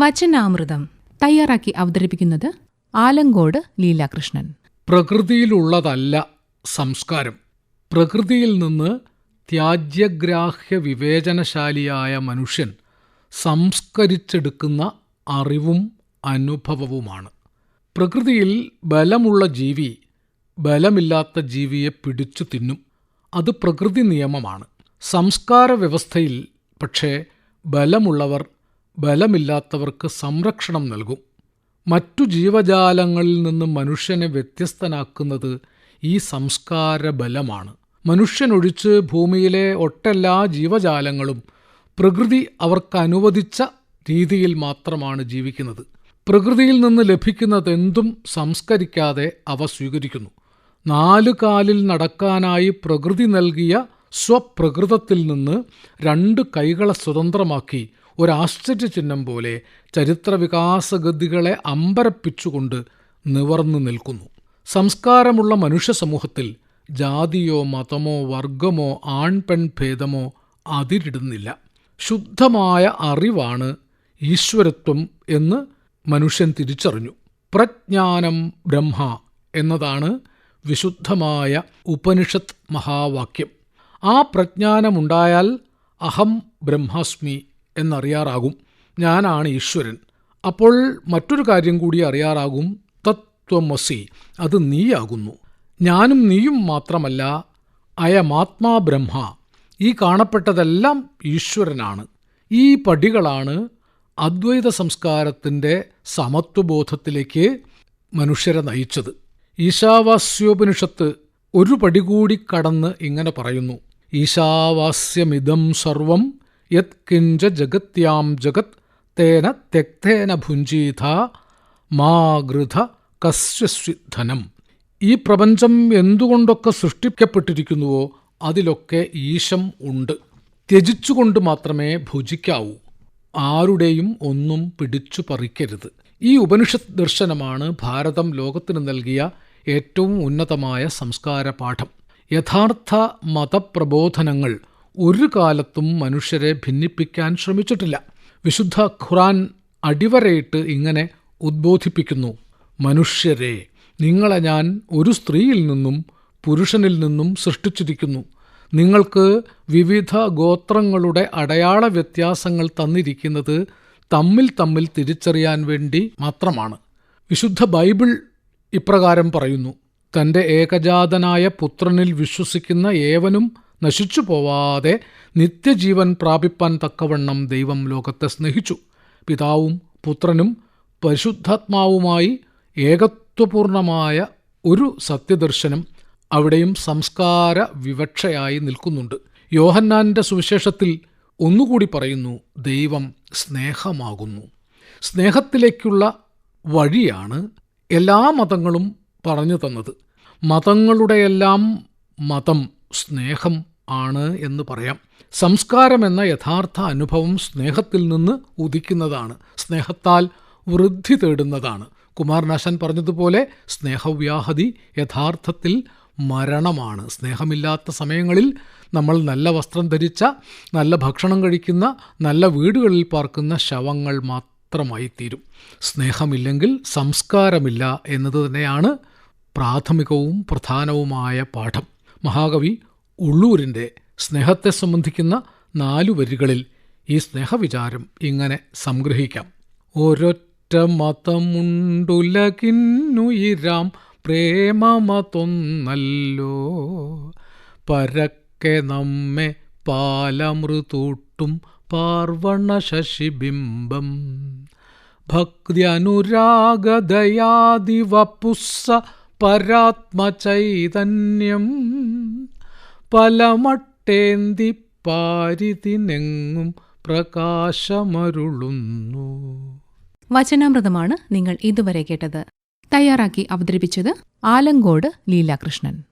വചനാമൃതം തയ്യാറാക്കി അവതരിപ്പിക്കുന്നത് ആലങ്കോട് ലീലാകൃഷ്ണൻ. പ്രകൃതിയിലുള്ളതല്ല സംസ്കാരം. പ്രകൃതിയിൽ നിന്ന് ത്യാജ്യഗ്രാഹ്യ വിവേചനശാലിയായ മനുഷ്യൻ സംസ്കരിച്ചെടുക്കുന്ന അറിവും അനുഭവവുമാണ്. പ്രകൃതിയിൽ ബലമുള്ള ജീവി ബലമില്ലാത്ത ജീവിയെ പിടിച്ചു തിന്നും അത് പ്രകൃതി നിയമമാണ്. സംസ്കാര വ്യവസ്ഥയിൽ പക്ഷേ ബലമുള്ളവർ ബലമില്ലാത്തവർക്ക് സംരക്ഷണം നൽകും. മറ്റു ജീവജാലങ്ങളിൽ നിന്ന് മനുഷ്യനെ വ്യത്യസ്തനാക്കുന്നത് ഈ സംസ്കാര ബലമാണ് മനുഷ്യനൊഴിച്ച് ഭൂമിയിലെ ഒട്ടെല്ലാ ജീവജാലങ്ങളും പ്രകൃതി അവർക്ക് അനുവദിച്ച രീതിയിൽ മാത്രമാണ് ജീവിക്കുന്നത്. പ്രകൃതിയിൽ നിന്ന് ലഭിക്കുന്നതെന്തും സംസ്കരിക്കാതെ അവ സ്വീകരിക്കുന്നു. നാല് കാലിൽ നടക്കാനായി പ്രകൃതി നൽകിയ സ്വപ്രകൃതത്തിൽ നിന്ന് രണ്ട് കൈകളെ സ്വതന്ത്രമാക്കി ഒരാശ്ചര്യചിഹ്നം പോലെ ചരിത്രവികാസഗതികളെ അമ്പരപ്പിച്ചുകൊണ്ട് നിവർന്നു നിൽക്കുന്നു. സംസ്കാരമുള്ള മനുഷ്യ സമൂഹത്തിൽ ജാതിയോ മതമോ വർഗമോ ആൺപെൺ ഭേദമോ അതിരിടുന്നില്ല. ശുദ്ധമായ അറിവാണ് ഈശ്വരത്വം എന്ന് മനുഷ്യൻ തിരിച്ചറിഞ്ഞു. പ്രജ്ഞാനം ബ്രഹ്മ എന്നതാണ് വിശുദ്ധമായ ഉപനിഷത്ത് മഹാവാക്യം. ആ പ്രജ്ഞാനമുണ്ടായാൽ അഹം ബ്രഹ്മാസ്മി എന്നറിയാറാകും. ഞാനാണ് ഈശ്വരൻ. അപ്പോൾ മറ്റൊരു കാര്യം കൂടി അറിയാറാകും. തത്വമസി അത് നീയാകുന്നു. ഞാനും നീയും മാത്രമല്ല അയമാത്മാ ബ്രഹ്മ. ഈ കാണപ്പെട്ടതെല്ലാം ഈശ്വരനാണ്. ഈ പടികളാണ് അദ്വൈത സംസ്കാരത്തിന്റെ സമത്വബോധത്തിലേക്ക് മനുഷ്യരെ നയിച്ചത്. ഈശാവാസ്യോപനിഷത്ത് ഒരു പടി കൂടി കടന്ന് ഇങ്ങനെ പറയുന്നു. ഈശാവാസ്യമിതം സർവം യത് കിഞ്ച ജഗത്യാം ജഗത് തേന തെക്തേന ഭുഞ്ചീഥ മാ ഗൃധ കസ്യസ്വിധനം ഈ പ്രപഞ്ചം എന്തുകൊണ്ടൊക്കെ സൃഷ്ടിക്കപ്പെട്ടിരിക്കുന്നുവോ അതിലൊക്കെ ഈശം ഉണ്ട്. ത്യജിച്ചുകൊണ്ട് മാത്രമേ ഭുജിക്കാവൂ. ആരുടെയും ഒന്നും പിടിച്ചു പറിക്കരുത്. ഈ ഉപനിഷത്ത് ദർശനമാണ് ഭാരതം ലോകത്തിന് നൽകിയ ഏറ്റവും ഉന്നതമായ സംസ്കാര പാഠം യഥാർത്ഥ മതപ്രബോധനങ്ങൾ ഒരു കാലത്തും മനുഷ്യരെ ഭിന്നിപ്പിക്കാൻ ശ്രമിച്ചിട്ടില്ല. വിശുദ്ധ ഖുറാൻ അടിവരയിട്ട് ഇങ്ങനെ ഉദ്ബോധിപ്പിക്കുന്നു. മനുഷ്യരെ നിങ്ങളെ ഞാൻ ഒരു സ്ത്രീയിൽ നിന്നും പുരുഷനിൽ നിന്നും സൃഷ്ടിച്ചിരിക്കുന്നു. നിങ്ങൾക്ക് വിവിധ ഗോത്രങ്ങളുടെ അടയാള വ്യത്യാസങ്ങൾ തന്നിരിക്കുന്നത് തമ്മിൽ തമ്മിൽ തിരിച്ചറിയാൻ വേണ്ടി മാത്രമാണ്. വിശുദ്ധ ബൈബിൾ ഇപ്രകാരം പറയുന്നു. തന്റെ ഏകജാതനായ പുത്രനിൽ വിശ്വസിക്കുന്ന ഏവനും നശിച്ചു പോവാതെ നിത്യജീവൻ പ്രാപിപ്പാൻ തക്കവണ്ണം ദൈവം ലോകത്തെ സ്നേഹിച്ചു. പിതാവും പുത്രനും പരിശുദ്ധാത്മാവുമായി ഏകത്വപൂർണമായ ഒരു സത്യദർശനം അവിടെയും സംസ്കാര വിവക്ഷയായി നിൽക്കുന്നുണ്ട്. യോഹന്നാന്റെ സുവിശേഷത്തിൽ ഒന്നുകൂടി പറയുന്നു ദൈവം സ്നേഹമാകുന്നു. സ്നേഹത്തിലേക്കുള്ള വഴിയാണ് എല്ലാ മതങ്ങളും പറഞ്ഞു തന്നത്. മതങ്ങളുടെയെല്ലാം മതം സ്നേഹം ആണ് എന്ന് പറയാം. സംസ്കാരം എന്ന യഥാർത്ഥ അനുഭവം സ്നേഹത്തിൽ നിന്ന് ഉദിക്കുന്നതാണ്. സ്നേഹത്താൽ വൃദ്ധി തേടുന്നതാണ്. കുമാരനാശൻ പറഞ്ഞതുപോലെ സ്നേഹവ്യാഹതി യഥാർത്ഥത്തിൽ മരണമാണ്. സ്നേഹമില്ലാത്ത സമയങ്ങളിൽ നമ്മൾ നല്ല വസ്ത്രം ധരിച്ച നല്ല ഭക്ഷണം കഴിക്കുന്ന നല്ല വീടുകളിൽ പാർക്കുന്ന ശവങ്ങൾ മാത്രമായി തീരും സ്നേഹമില്ലെങ്കിൽ സംസ്കാരമില്ല എന്നത് തന്നെയാണ് പ്രാഥമികവും പ്രധാനവുമായ പാഠം. മഹാകവി ഉള്ളൂരിന്റെ സ്നേഹത്തെ സംബന്ധിക്കുന്ന നാലു വരികളിൽ ഈ സ്നേഹവിചാരം ഇങ്ങനെ സംഗ്രഹിക്കാം. ഒരൊറ്റ മതമുണ്ടുലകിന്നുയിരാം പ്രേമമതൊന്നല്ലോ. പരക്കെ നമ്മെ പാലമൃതൂട്ടും പാർവണ ശശിബിംബം ഭക്തിയനുരാഗദയാദിവപുസ്സ പരാത്മചൈതന്യം. പലമട്ടേന്തി പാരിതിനെങ്ങും പ്രകാശമരുളുന്നു. വചനാമൃതമാണ് നിങ്ങൾ ഇതുവരെ കേട്ടത്. തയ്യാറാക്കി അവതരിപ്പിച്ചത് ആലങ്കോട് ലീലാകൃഷ്ണൻ.